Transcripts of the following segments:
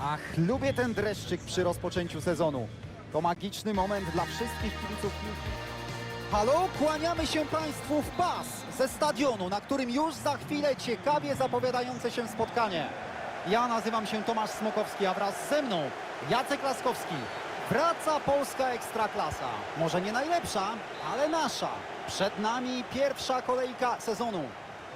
Ach, lubię ten dreszczyk przy rozpoczęciu sezonu. To magiczny moment dla wszystkich kibiców piłki. Halo, kłaniamy się Państwu w pas ze stadionu, na którym już za chwilę ciekawie zapowiadające się spotkanie. Ja nazywam się Tomasz Smokowski, a wraz ze mną Jacek Laskowski. Wraca polska ekstraklasa. Może nie najlepsza, ale nasza. Przed nami pierwsza kolejka sezonu.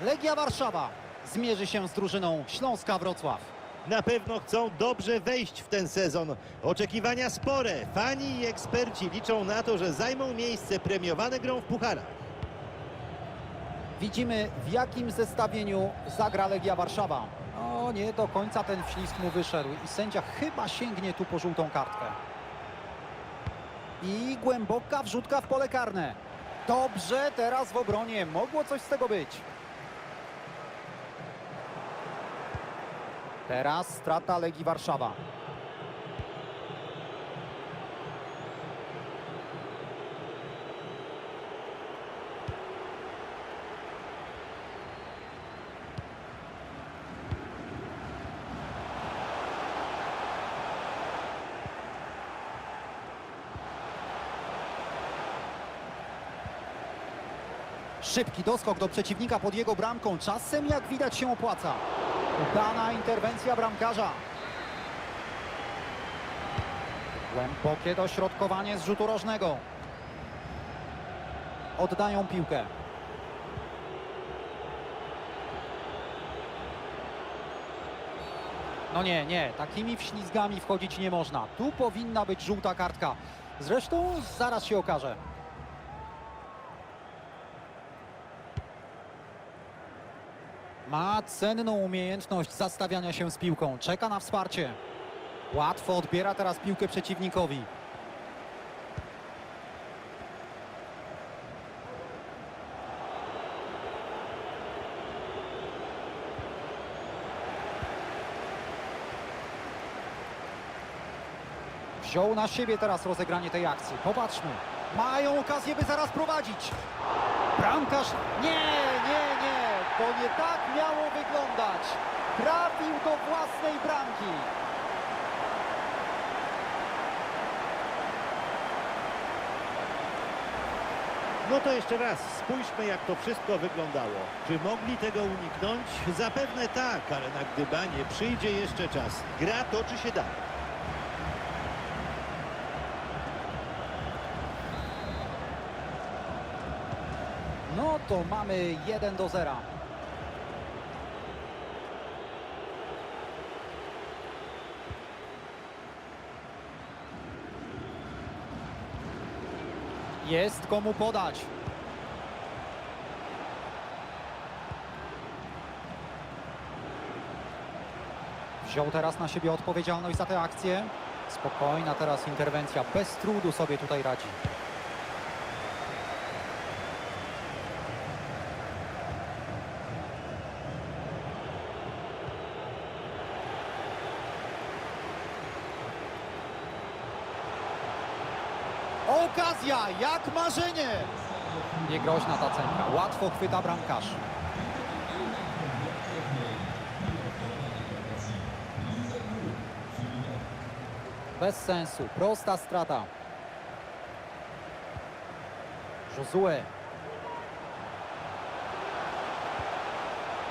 Legia Warszawa zmierzy się z drużyną Śląska Wrocław. Na pewno chcą dobrze wejść w ten sezon. Oczekiwania spore. Fani i eksperci liczą na to, że zajmą miejsce premiowane grą w pucharach. Widzimy w jakim zestawieniu zagra Legia Warszawa. O nie, do końca ten wślizg mu wyszedł i sędzia chyba sięgnie tu po żółtą kartkę. I głęboka wrzutka w pole karne. Dobrze, teraz w obronie. Mogło coś z tego być. Teraz strata Legii Warszawa. Szybki doskok do przeciwnika pod jego bramką. Czasem, jak widać, się opłaca. Udana interwencja bramkarza. Głębokie dośrodkowanie z rzutu rożnego. Oddają piłkę. No nie, nie, takimi wślizgami wchodzić nie można. Tu powinna być żółta kartka. Zresztą zaraz się okaże. Ma cenną umiejętność zastawiania się z piłką. Czeka na wsparcie. Łatwo odbiera teraz piłkę przeciwnikowi. Wziął na siebie teraz rozegranie tej akcji. Popatrzmy. Mają okazję, by zaraz prowadzić. Bramkarz. Nie, nie, nie. To nie tak miało wyglądać. Trafił do własnej bramki. No to jeszcze raz, spójrzmy jak to wszystko wyglądało. Czy mogli tego uniknąć? Zapewne tak, ale na gdybanie przyjdzie jeszcze czas. Gra toczy się dalej. No to mamy 1 do 0. Jest komu podać. Wziął teraz na siebie odpowiedzialność za tę akcję. Spokojna teraz interwencja, bez trudu sobie tutaj radzi. Okazja, jak marzenie! Niegroźna ta cenka, łatwo chwyta bramkarz. Bez sensu, prosta strata. Josue.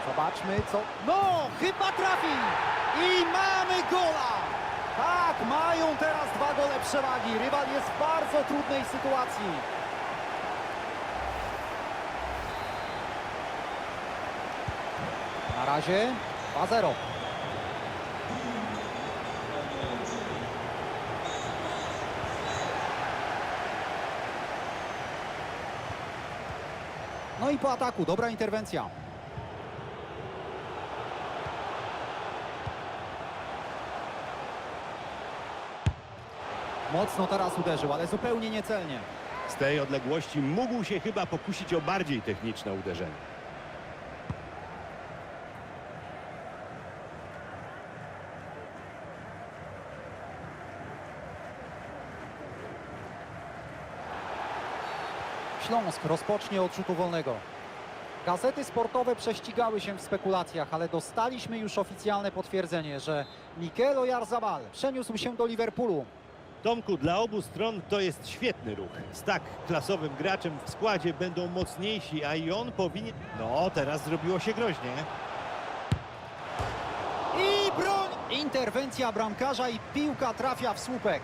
Zobaczmy co... No, chyba trafi! I mamy gola! Tak, mają teraz dwa gole przewagi. Rywal jest w bardzo trudnej sytuacji. Na razie 2-0. No i po ataku, dobra interwencja. Mocno teraz uderzył, ale zupełnie niecelnie. Z tej odległości mógł się chyba pokusić o bardziej techniczne uderzenie. Śląsk rozpocznie od rzutu wolnego. Gazety sportowe prześcigały się w spekulacjach, ale dostaliśmy już oficjalne potwierdzenie, że Mikel Oyarzabal przeniósł się do Liverpoolu. Tomku, dla obu stron to jest świetny ruch. Z tak klasowym graczem w składzie będą mocniejsi, a i on powinien... No, teraz zrobiło się groźnie. I broń! Interwencja bramkarza i piłka trafia w słupek.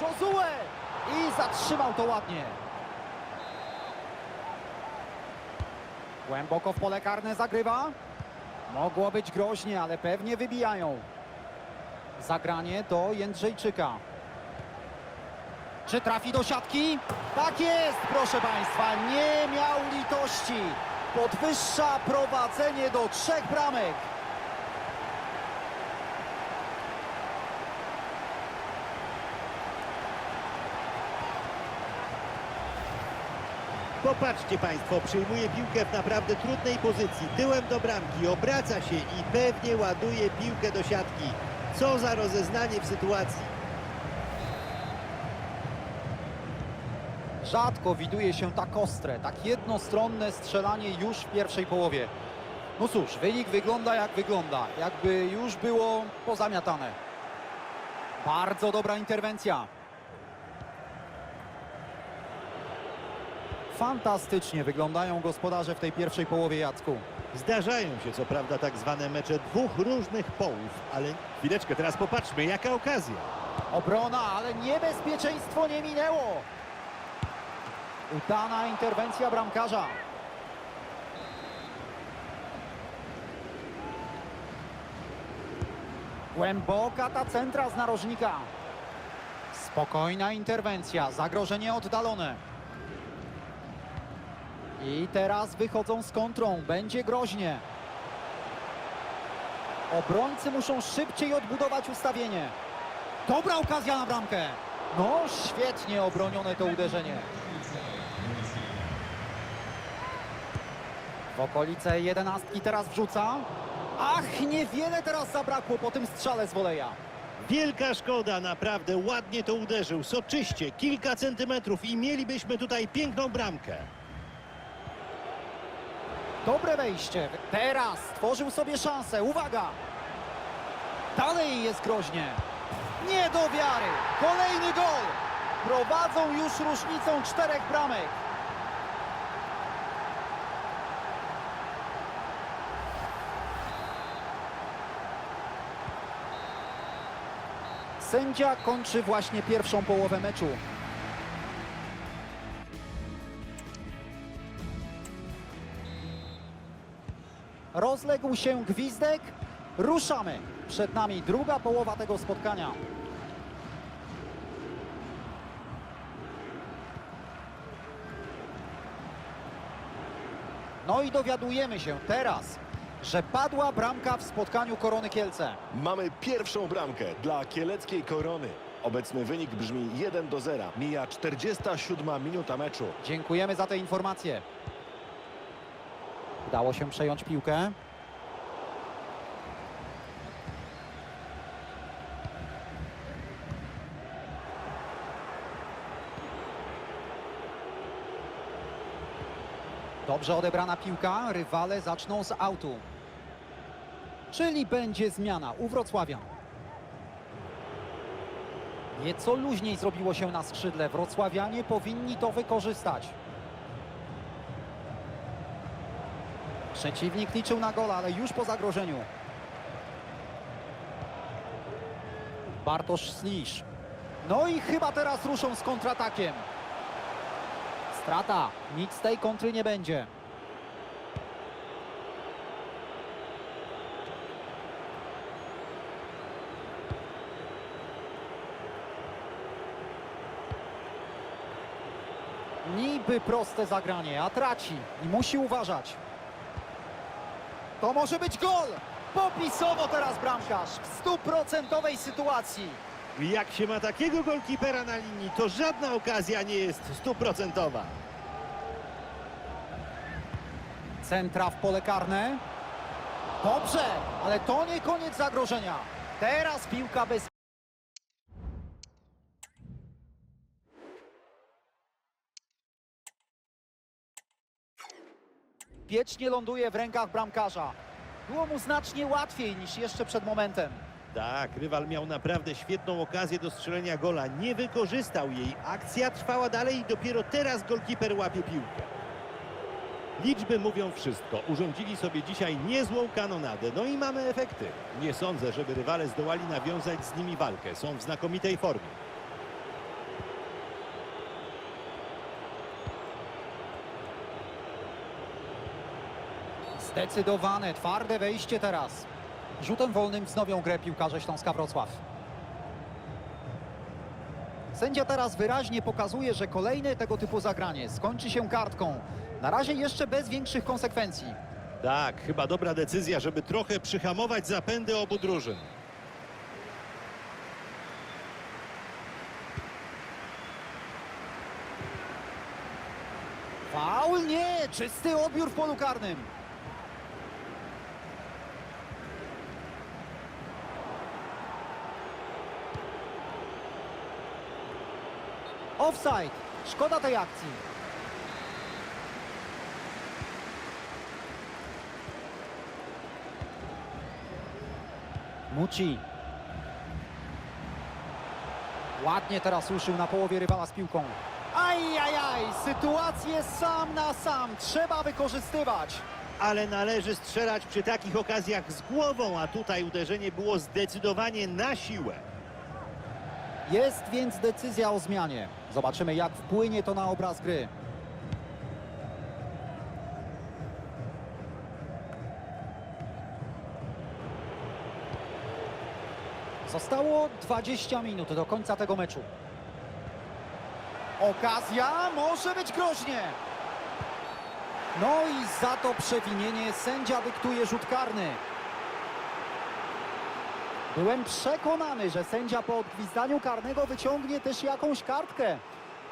Josue! I zatrzymał to ładnie. Głęboko w pole karne zagrywa. Mogło być groźnie, ale pewnie wybijają. Zagranie do Jędrzejczyka. Czy trafi do siatki? Tak jest, proszę Państwa, nie miał litości. Podwyższa prowadzenie do trzech bramek. Popatrzcie Państwo, przyjmuje piłkę w naprawdę trudnej pozycji. Tyłem do bramki, obraca się i pewnie ładuje piłkę do siatki. Co za rozeznanie w sytuacji. Rzadko widuje się tak ostre, tak jednostronne strzelanie już w pierwszej połowie. No cóż, wynik wygląda jak wygląda, jakby już było pozamiatane. Bardzo dobra interwencja. Fantastycznie wyglądają gospodarze w tej pierwszej połowie Jacku. Zdarzają się co prawda tak zwane mecze dwóch różnych połów, ale chwileczkę, teraz popatrzmy, jaka okazja. Obrona, ale niebezpieczeństwo nie minęło. Udana interwencja bramkarza. Głęboka ta centra z narożnika. Spokojna interwencja, zagrożenie oddalone. I teraz wychodzą z kontrą, będzie groźnie. Obrońcy muszą szybciej odbudować ustawienie. Dobra okazja na bramkę. No, świetnie obronione to uderzenie. W okolice jedenastki teraz wrzuca. Ach, niewiele teraz zabrakło po tym strzale z woleja. Wielka szkoda, naprawdę ładnie to uderzył, soczyście, kilka centymetrów i mielibyśmy tutaj piękną bramkę. Dobre wejście. Teraz stworzył sobie szansę. Uwaga! Dalej jest groźnie. Nie do wiary. Kolejny gol. Prowadzą już różnicą czterech bramek. Sędzia kończy właśnie pierwszą połowę meczu. Rozległ się gwizdek. Ruszamy. Przed nami druga połowa tego spotkania. No i dowiadujemy się teraz, że padła bramka w spotkaniu Korony Kielce. Mamy pierwszą bramkę dla kieleckiej korony. Obecny wynik brzmi 1 do 0. Mija 47 minuta meczu. Dziękujemy za te informacje. Udało się przejąć piłkę. Dobrze odebrana piłka. Rywale zaczną z autu. Czyli będzie zmiana u Wrocławia. Nieco luźniej zrobiło się na skrzydle. Wrocławianie powinni to wykorzystać. Przeciwnik liczył na gola, ale już po zagrożeniu. Bartosz Slisz. No i chyba teraz ruszą z kontratakiem. Strata. Nic z tej kontry nie będzie. Niby proste zagranie, a traci i musi uważać. To może być gol! Popisowo teraz bramkarz w stuprocentowej sytuacji. Jak się ma takiego golkipera na linii, to żadna okazja nie jest stuprocentowa. Centra w pole karne. Dobrze, ale to nie koniec zagrożenia. Teraz piłka bez... Piecznie ląduje w rękach bramkarza. Było mu znacznie łatwiej niż jeszcze przed momentem. Tak, rywal miał naprawdę świetną okazję do strzelenia gola. Nie wykorzystał jej. Akcja trwała dalej i dopiero teraz golkiper łapie piłkę. Liczby mówią wszystko. Urządzili sobie dzisiaj niezłą kanonadę. No i mamy efekty. Nie sądzę, żeby rywale zdołali nawiązać z nimi walkę. Są w znakomitej formie. Zdecydowane, twarde wejście teraz. Rzutem wolnym wznowią grę piłkarze Śląska Wrocław. Sędzia teraz wyraźnie pokazuje, że kolejne tego typu zagranie skończy się kartką. Na razie jeszcze bez większych konsekwencji. Tak, chyba dobra decyzja, żeby trochę przyhamować zapędy obu drużyn. Faul nie, czysty odbiór w polu karnym. Offside. Szkoda tej akcji. Muci. Ładnie teraz ruszył na połowie rywala z piłką. Ajajaj, sytuację sam na sam trzeba wykorzystywać. Ale należy strzelać przy takich okazjach z głową, a tutaj uderzenie było zdecydowanie na siłę. Jest więc decyzja o zmianie. Zobaczymy jak wpłynie to na obraz gry. Zostało 20 minut do końca tego meczu. Okazja może być groźnie. No i za to przewinienie sędzia dyktuje rzut karny. Byłem przekonany, że sędzia po odgwizdaniu karnego wyciągnie też jakąś kartkę.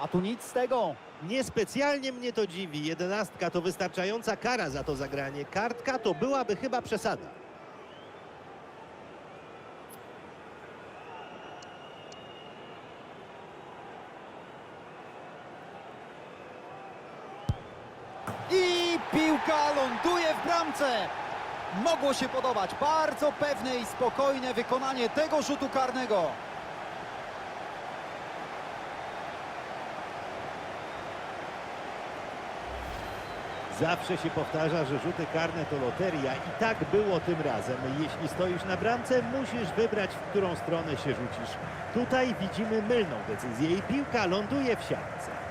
A tu nic z tego. Niespecjalnie mnie to dziwi. Jedenastka to wystarczająca kara za to zagranie. Kartka to byłaby chyba przesada. I piłka ląduje w bramce. Mogło się podobać. Bardzo pewne i spokojne wykonanie tego rzutu karnego. Zawsze się powtarza, że rzuty karne to loteria i tak było tym razem. Jeśli stoisz na bramce, musisz wybrać, w którą stronę się rzucisz. Tutaj widzimy mylną decyzję i piłka ląduje w siatce.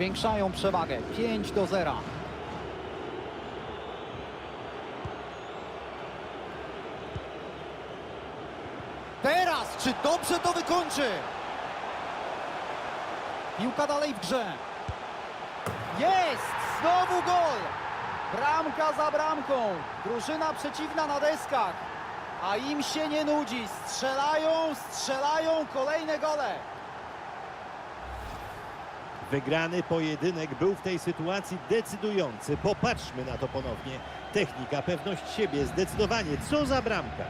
Powiększają przewagę. 5 do 0. Teraz, czy dobrze to wykończy? Piłka dalej w grze. Jest! Znowu gol! Bramka za bramką. Drużyna przeciwna na deskach. A im się nie nudzi. Strzelają, strzelają kolejne gole. Wygrany pojedynek był w tej sytuacji decydujący. Popatrzmy na to ponownie. Technika, pewność siebie, zdecydowanie. Co za bramka.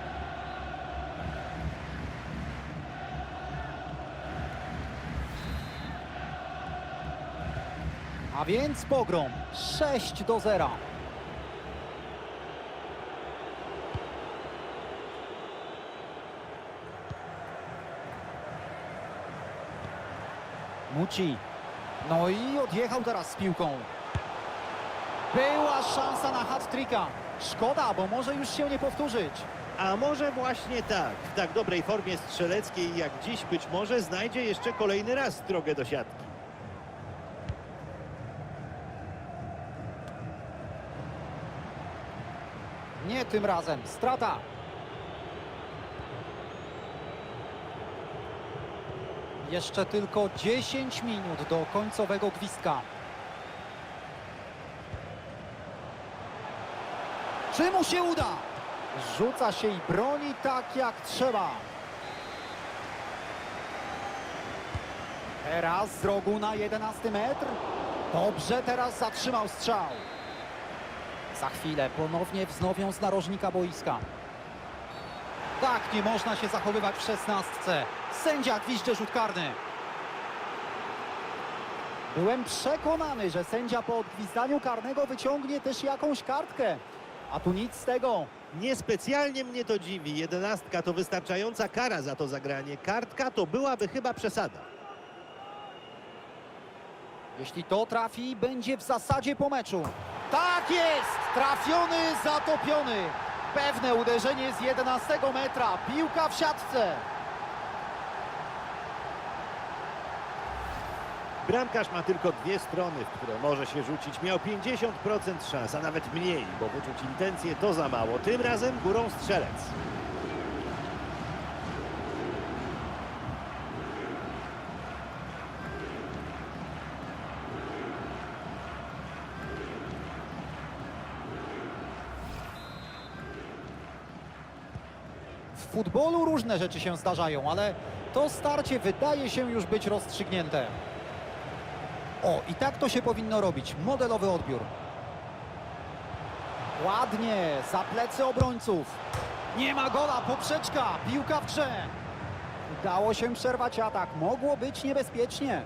A więc pogrom 6 do 0. Muci. No i odjechał teraz z piłką. Była szansa na hat-tricka. Szkoda, bo może już się nie powtórzyć. A może właśnie tak. W tak dobrej formie strzeleckiej jak dziś być może znajdzie jeszcze kolejny raz drogę do siatki. Nie tym razem. Strata. Jeszcze tylko 10 minut do końcowego gwizdka. Czy mu się uda? Rzuca się i broni tak jak trzeba. Teraz z rogu na 11 metr. Dobrze teraz zatrzymał strzał. Za chwilę ponownie wznowią z narożnika boiska. Tak nie można się zachowywać w szesnastce. Sędzia gwizdże rzut karny. Byłem przekonany, że sędzia po odgwizdaniu karnego wyciągnie też jakąś kartkę. A tu nic z tego. Niespecjalnie mnie to dziwi. Jedenastka to wystarczająca kara za to zagranie. Kartka to byłaby chyba przesada. Jeśli to trafi, będzie w zasadzie po meczu. Tak jest! Trafiony, zatopiony. Pewne uderzenie z 11 metra. Piłka w siatce. Bramkarz ma tylko dwie strony, w które może się rzucić. Miał 50% szans, a nawet mniej, bo wyczuć intencje to za mało. Tym razem górą strzelec. Futbolu różne rzeczy się zdarzają, ale to starcie wydaje się już być rozstrzygnięte. O, i tak to się powinno robić. Modelowy odbiór. Ładnie, za plecy obrońców. Nie ma gola, poprzeczka, piłka w grze. Udało się przerwać atak, mogło być niebezpiecznie.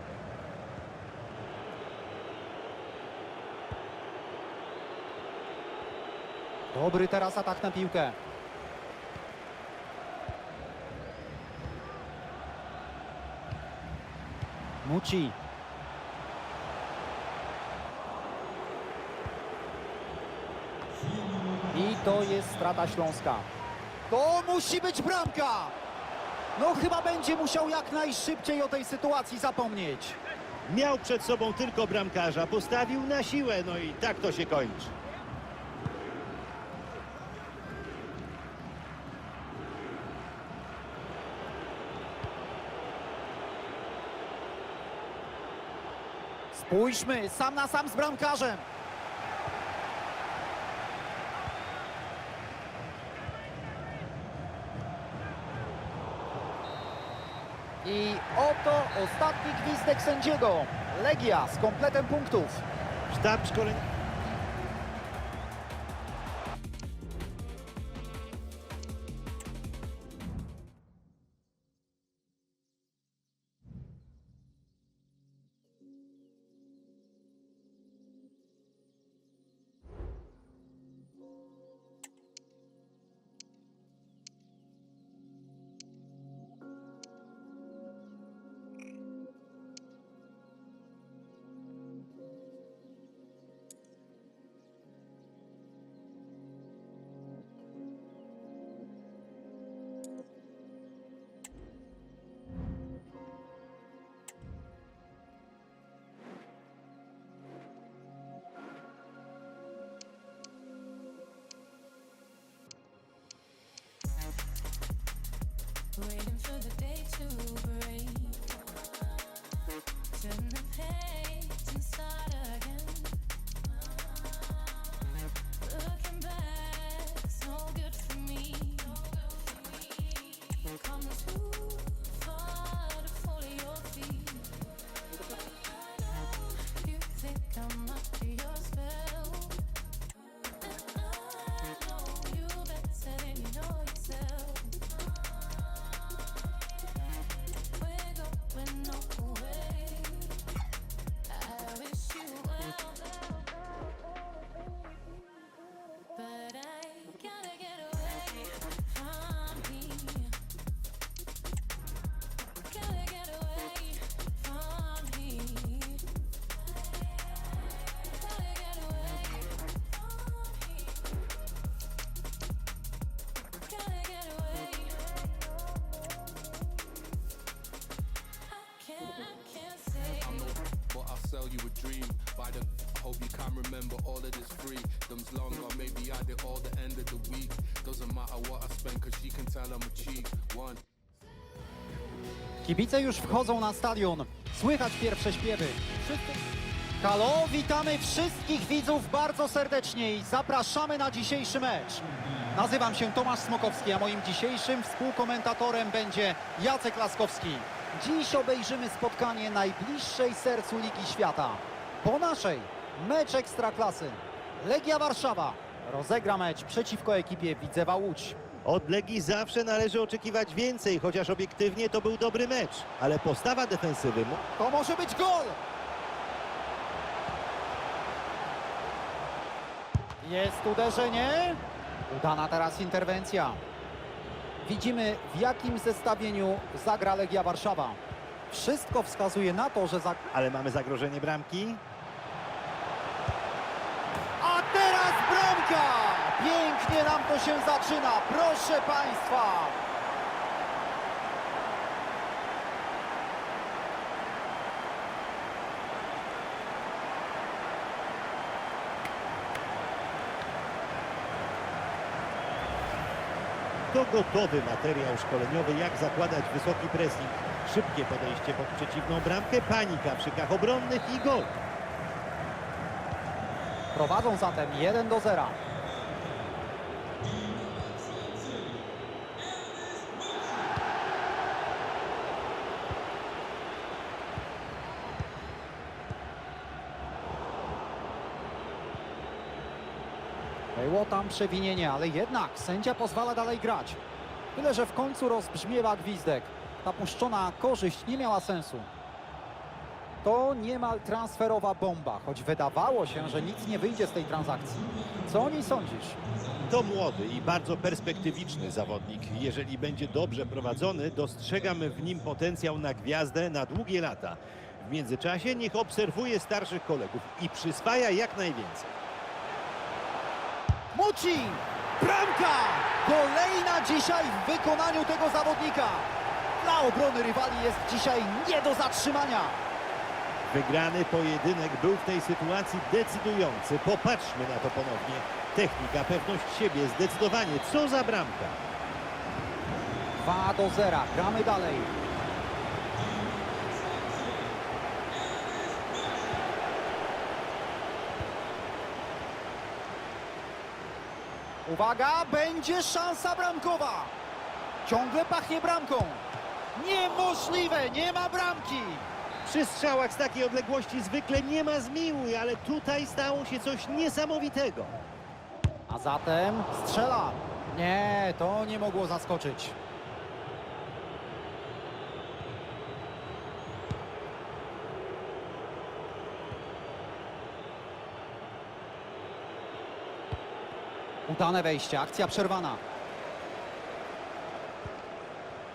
Dobry teraz atak na piłkę. Muci. I to jest strata Śląska. To musi być bramka! No chyba będzie musiał jak najszybciej o tej sytuacji zapomnieć. Miał przed sobą tylko bramkarza, postawił na siłę, no i tak to się kończy. Spójrzmy, sam na sam z bramkarzem. I oto ostatni gwizdek sędziego. Legia z kompletem punktów. Sztab. Dream. By the hope you can remember all of this freedom's longer. Maybe I did all the end of the week. Doesn't matter what I spend, cause she can tell I'm a cheap one. Kibice już wchodzą na stadion. Słychać pierwsze śpiewy. Halo, witamy wszystkich widzów bardzo serdecznie i zapraszamy na dzisiejszy mecz. Nazywam się Tomasz Smokowski, a moim dzisiejszym współkomentatorem będzie Jacek Laskowski. Dziś obejrzymy spotkanie najbliższej sercu Ligi Świata. Po naszej mecz Ekstraklasy. Legia Warszawa rozegra mecz przeciwko ekipie Widzewa Łódź. Od Legii zawsze należy oczekiwać więcej, chociaż obiektywnie to był dobry mecz. Ale postawa defensywy mu- To może być gol! Jest uderzenie. Udana teraz interwencja. Widzimy w jakim zestawieniu zagra Legia Warszawa. Wszystko wskazuje na to, że za... ale mamy zagrożenie bramki. A teraz Pięknie nam to się zaczyna, proszę Państwa! To gotowy materiał szkoleniowy, jak zakładać wysoki pressing. Szybkie podejście pod przeciwną bramkę, panika w szykach obronnych i gol. Prowadzą zatem 1 do 0. Było tam przewinienie, ale jednak sędzia pozwala dalej grać. Tyle, że w końcu rozbrzmiewa gwizdek. Ta puszczona korzyść nie miała sensu. To niemal transferowa bomba, choć wydawało się, że nic nie wyjdzie z tej transakcji. Co o niej sądzisz? To młody i bardzo perspektywiczny zawodnik. Jeżeli będzie dobrze prowadzony, dostrzegamy w nim potencjał na gwiazdę na długie lata. W międzyczasie niech obserwuje starszych kolegów i przyswaja jak najwięcej. Muci! Bramka! Kolejna dzisiaj w wykonaniu tego zawodnika. Dla obrony rywali jest dzisiaj nie do zatrzymania. Wygrany pojedynek był w tej sytuacji decydujący. Popatrzmy na to ponownie. Technika, pewność siebie, zdecydowanie. Co za bramka. 2 do 0. Gramy dalej. Uwaga, będzie szansa bramkowa. Ciągle pachnie bramką. Niemożliwe, nie ma bramki. Przy strzałach z takiej odległości zwykle nie ma zmiłuj, ale tutaj stało się coś niesamowitego. A zatem strzela. Nie, to nie mogło zaskoczyć. Udane wejście, akcja przerwana.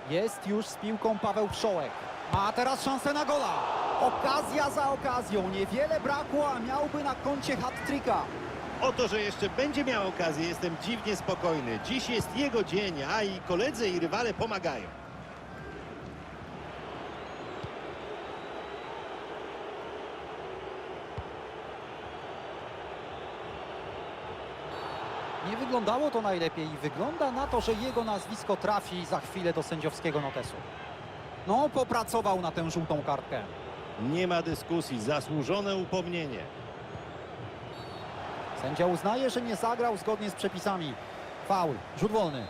Jest już z piłką Paweł Przołek. Ma teraz szansę na gola. Okazja za okazją. Niewiele brakło, a miałby na koncie hat-tricka. O to, że jeszcze będzie miał okazję, jestem dziwnie spokojny. Dziś jest jego dzień, a i koledzy i rywale pomagają. Nie wyglądało to najlepiej i wygląda na to, że jego nazwisko trafi za chwilę do sędziowskiego notesu. No, popracował na tę żółtą kartkę. Nie ma dyskusji, zasłużone upomnienie. Sędzia uznaje, że nie zagrał zgodnie z przepisami. Faul, rzut wolny.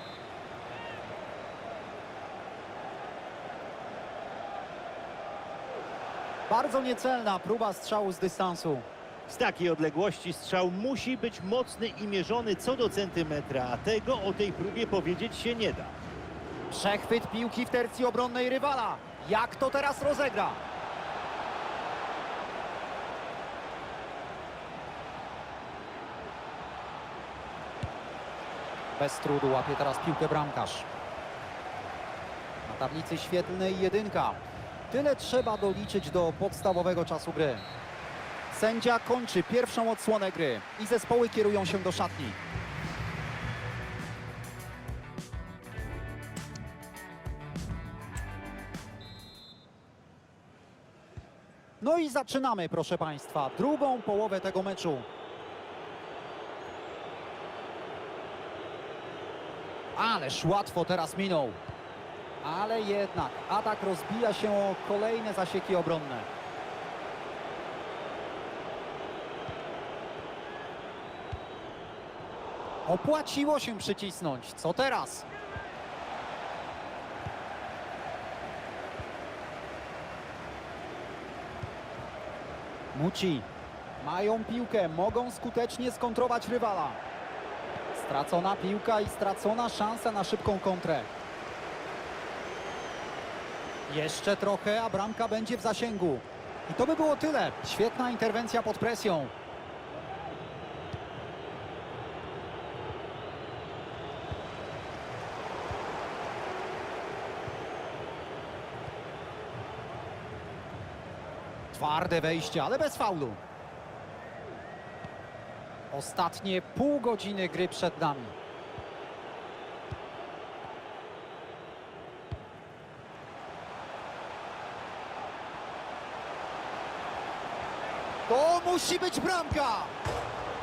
Bardzo niecelna próba strzału z dystansu. Z takiej odległości strzał musi być mocny i mierzony co do centymetra, a tego o tej próbie powiedzieć się nie da. Przechwyt piłki w tercji obronnej rywala. Jak to teraz rozegra? Bez trudu łapie teraz piłkę bramkarz. Na tablicy świetlnej jedynka. Tyle trzeba doliczyć do podstawowego czasu gry. Sędzia kończy pierwszą odsłonę gry i zespoły kierują się do szatni. No i zaczynamy, proszę Państwa, drugą połowę tego meczu. Ależ łatwo teraz minął. Ale jednak atak rozbija się o kolejne zasieki obronne. Opłaciło się przycisnąć. Co teraz? Muci. Mają piłkę, mogą skutecznie skontrować rywala. Stracona piłka i stracona szansa na szybką kontrę. Jeszcze trochę, a bramka będzie w zasięgu. I to by było tyle. Świetna interwencja pod presją. Twarde wejście, ale bez faulu. Ostatnie pół godziny gry przed nami. To musi być bramka!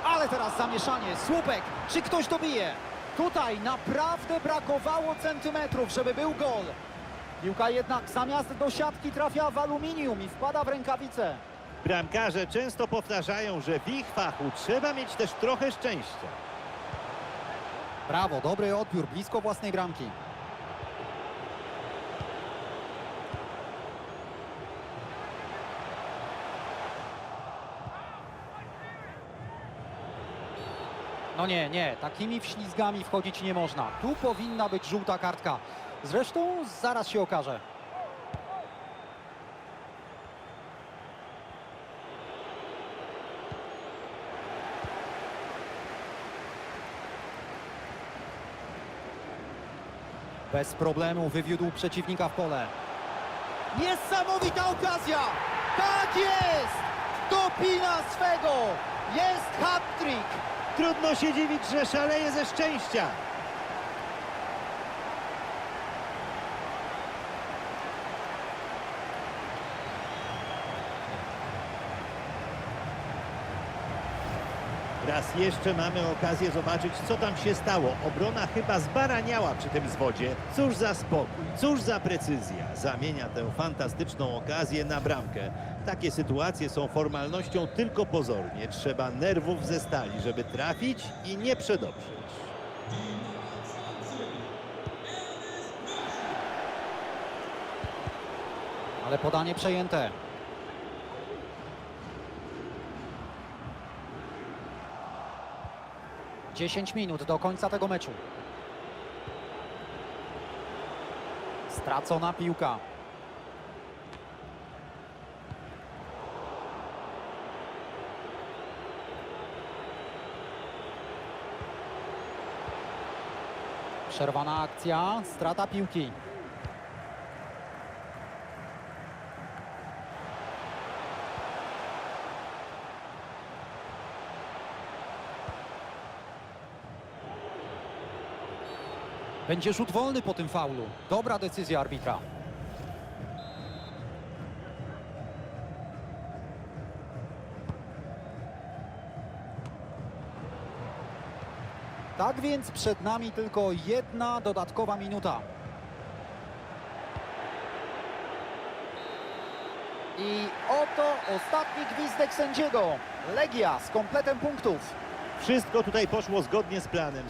Ale teraz zamieszanie. Słupek, czy ktoś dobije? Tutaj naprawdę brakowało centymetrów, żeby był gol. Piłka jednak zamiast do siatki trafia w aluminium i wpada w rękawicę. Bramkarze często powtarzają, że w ich fachu trzeba mieć też trochę szczęścia. Brawo, dobry odbiór, blisko własnej bramki. No nie, nie, takimi wślizgami wchodzić nie można. Tu powinna być żółta kartka. Zresztą zaraz się okaże. Bez problemu wywiódł przeciwnika w pole. Niesamowita okazja! Tak jest! Dopina swego! Jest hat-trick! Trudno się dziwić, że szaleje ze szczęścia. Raz jeszcze mamy okazję zobaczyć, co tam się stało. Obrona chyba zbaraniała przy tym zwodzie. Cóż za spokój, cóż za precyzja. Zamienia tę fantastyczną okazję na bramkę. Takie sytuacje są formalnością tylko pozornie. Trzeba nerwów ze stali, żeby trafić i nie przedoprzeć. Ale podanie przejęte. Dziesięć minut do końca tego meczu. Stracona piłka. Przerwana akcja, strata piłki. Będzie rzut wolny po tym faulu. Dobra decyzja arbitra. Tak więc przed nami tylko jedna dodatkowa minuta. I oto ostatni gwizdek sędziego. Legia z kompletem punktów. Wszystko tutaj poszło zgodnie z planem.